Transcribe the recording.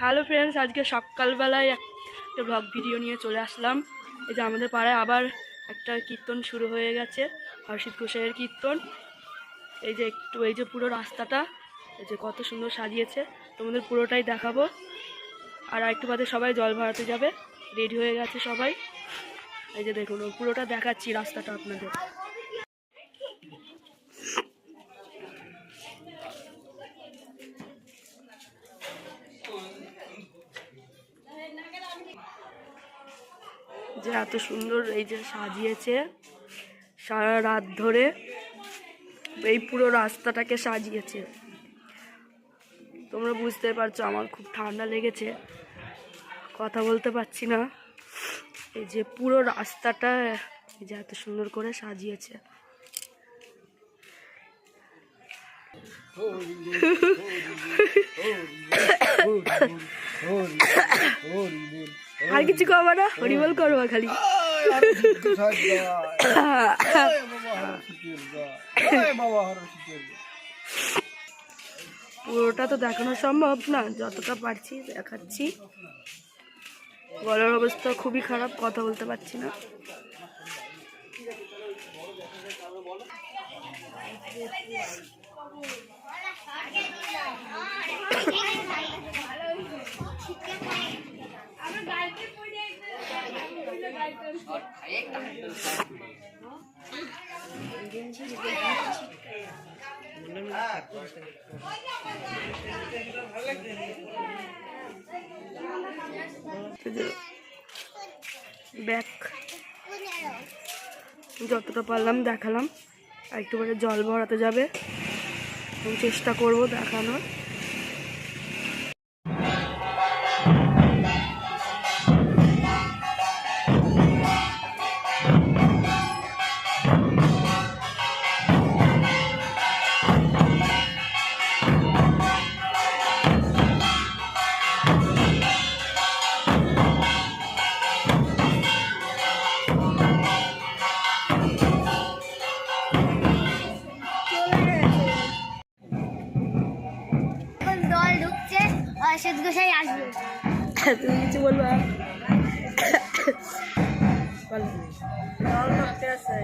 Hello friends, আজকে সকালবেলায় একটা ব্লগ ভিডিও নিয়ে চলে আসলাম। এই যে আমাদের পাড়ায় আবার একটা কীর্তন শুরু হয়ে গেছে, হর্ষিত ঘোষের কীর্তন। এই যে একটু, এই যে পুরো রাস্তাটা, এই যে কত সুন্দর সাজিয়েছে। তোমাদের পুরোটাই দেখাবো। আর একটু বাদে সবাই জল ভরাতে যাবে। রেডি হয়ে গেছে সবাই। এই যে দেখুন, পুরোটা দেখাচ্ছি রাস্তাটা আপনাদের। যে এত সুন্দর এই যে সাজিয়েছে সারা রাত ধরে এই পুরো রাস্তাটাকে সাজিয়েছে তোমরা বুঝতে পারছ আমার খুব ঠান্ডা লেগেছে কথা বলতে পারছি না এই যে পুরো রাস্তাটা এই যে এত সুন্দর করে সাজিয়েছে আর কিছু করব না হরিবল করব খালি পুরোটা তো দেখানো সম্ভব না যতটা পারছি দেখাচ্ছি গলার অবস্থা খুবই খারাপ কথা বলতে পারছি না ব্যাক। যতটা পারলাম দেখালাম। আর একটু পরে জল ভরাতে যাবে। চেষ্টা করব দেখানোর। অর্ষদ আসবে তুমি কিছু বলবা বলো। আছে।